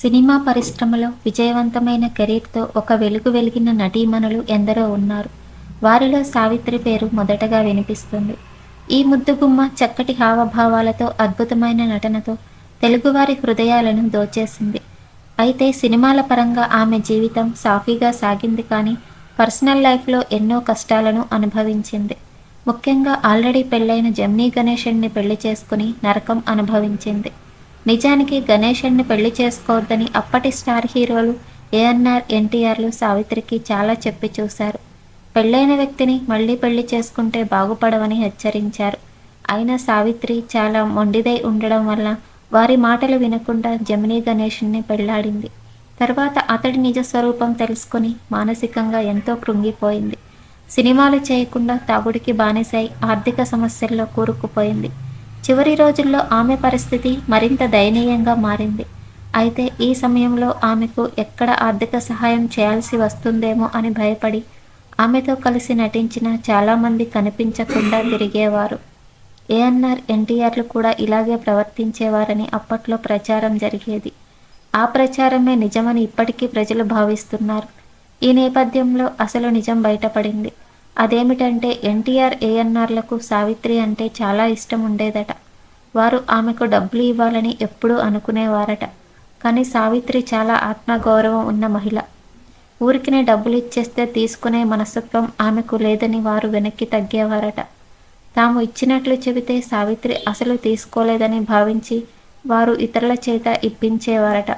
Cinema పరిశ్రమలో విజయవంతమైన కెరీర్తో ఒక వెలుగు వెలిగిన నటీమణులు ఎందరో ఉన్నారు. వారిలో సావిత్రి పేరు మొదటగా వినిపిస్తుంది. ఈ ముద్దుగుమ్మ చక్కటి హావభావాలతో అద్భుతమైన నటనతో తెలుగువారి హృదయాలను దోచేసింది. అయితే సినిమాల పరంగా ఆమె జీవితం సాఫీగా సాగింది కానీ పర్సనల్ లైఫ్లో ఎన్నో కష్టాలను అనుభవించింది. ముఖ్యంగా ఆల్రెడీ పెళ్ళైన జమ్నీ గణేషన్ని పెళ్ళి చేసుకుని నరకం అనుభవించింది. నిజానికి గణేషన్ని పెళ్ళి చేసుకోవద్దని అప్పటి స్టార్ హీరోలు ఏఎన్ఆర్ ఎన్టీఆర్లు సావిత్రికి చాలా చెప్పి చూశారు. పెళ్ళైన వ్యక్తిని మళ్ళీ పెళ్ళి చేసుకుంటే బాగుపడవని హెచ్చరించారు. అయినా సావిత్రి చాలా మొండిదై ఉండడం వల్ల వారి మాటలు వినకుండా జమినీ గణేష్ని పెళ్ళాడింది. తర్వాత అతడి నిజ స్వరూపం తెలుసుకుని మానసికంగా ఎంతో కృంగిపోయింది. సినిమాలు చేయకుండా తాగుడికి బానిసై ఆర్థిక సమస్యల్లో కూరుకుపోయింది. చివరి రోజుల్లో ఆమె పరిస్థితి మరింత దయనీయంగా మారింది. అయితే ఈ సమయంలో ఆమెకు ఎక్కడ ఆర్థిక సహాయం చేయాల్సి వస్తుందేమో అని భయపడి ఆమెతో కలిసి నటించిన చాలామంది కనిపించకుండా తిరిగేవారు. ఏఎన్ఆర్ ఎన్టీఆర్లు కూడా ఇలాగే ప్రవర్తించేవారని అప్పట్లో ప్రచారం జరిగేది. ఆ ప్రచారమే నిజమని ఇప్పటికీ ప్రజలు భావిస్తున్నారు. ఈ నేపథ్యంలో అసలు నిజం బయటపడింది. అదేమిటంటే ఎన్టీఆర్ ఏఎన్ఆర్లకు సావిత్రి అంటే చాలా ఇష్టం ఉండేదట. వారు ఆమెకు డబ్బులు ఇవ్వాలని ఎప్పుడూ అనుకునేవారట. కానీ సావిత్రి చాలా ఆత్మగౌరవం ఉన్న మహిళ. ఊరికినే డబ్బులు ఇచ్చేస్తే తీసుకునే మనస్తత్వం ఆమెకు లేదని వారు వెనక్కి తగ్గేవారట. తాము ఇచ్చినట్లు చెబితే సావిత్రి అసలు తీసుకోలేదని భావించి వారు ఇతరుల చేత ఇప్పించేవారట.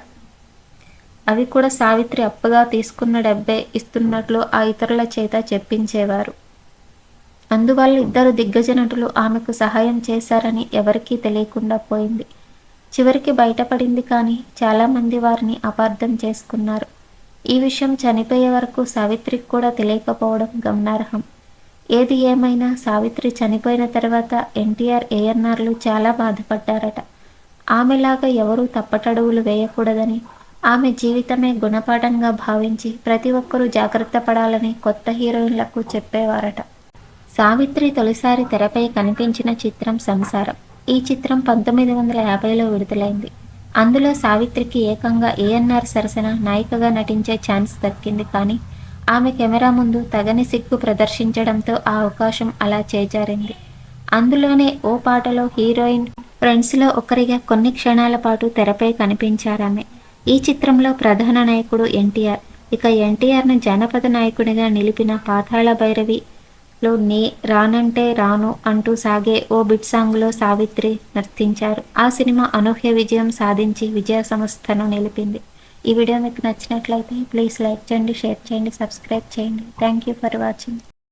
అవి కూడా సావిత్రి అప్పుగా తీసుకున్న డబ్బే ఇస్తున్నట్లు ఆ ఇతరుల చేత చెప్పించేవారు. అందువల్ల ఇద్దరు దిగ్గజ నటులు ఆమెకు సహాయం చేశారని ఎవరికీ తెలియకుండా పోయింది. చివరికి బయటపడింది కానీ చాలామంది వారిని అపార్థం చేసుకున్నారు. ఈ విషయం చనిపోయే వరకు సావిత్రికి కూడా తెలియకపోవడం గమనార్హం. ఏది ఏమైనా సావిత్రి చనిపోయిన తర్వాత ఎన్టీఆర్ ఏఎన్ఆర్లు చాలా బాధపడ్డారట. ఆమెలాగా ఎవరూ తప్పటడుగులు వేయకూడదని ఆమె జీవితమే గుణపాఠంగా భావించి ప్రతి ఒక్కరూ జాగ్రత్త పడాలని కొత్త హీరోయిన్లకు చెప్పేవారట. సావిత్రి తొలిసారి తెరపై కనిపించిన చిత్రం సంసారం. ఈ చిత్రం పంతొమ్మిది వందల యాభైలో విడుదలైంది. అందులో సావిత్రికి ఏకంగా ఏఎన్ఆర్ సరసన నాయికగా నటించే ఛాన్స్ దక్కింది కానీ ఆమె కెమెరా ముందు తగని సిగ్గు ప్రదర్శించడంతో ఆ అవకాశం అలా చేజారింది. అందులోనే ఓ పాటలో హీరోయిన్ ఫ్రెండ్స్లో ఒకరిగా కొన్ని క్షణాల పాటు తెరపై కనిపించారామె. ఈ చిత్రంలో ప్రధాన నాయకుడు ఎన్టీఆర్. ఇక ఎన్టీఆర్ను జానపద నాయకుడిగా నిలిపిన పాతాళ భైరవి లో నే రానంటే రాను అంటూ సాగే ఓ బిట్ సాంగ్లో సావిత్రి నర్తించారు. ఆ సినిమా అనూహ్య విజయం సాధించి విజయ సంస్థను నిలిపింది. ఈ వీడియో మీకు నచ్చినట్లయితే ప్లీజ్ లైక్ చేయండి షేర్ చేయండి సబ్స్క్రైబ్ చేయండి. Thank you for watching.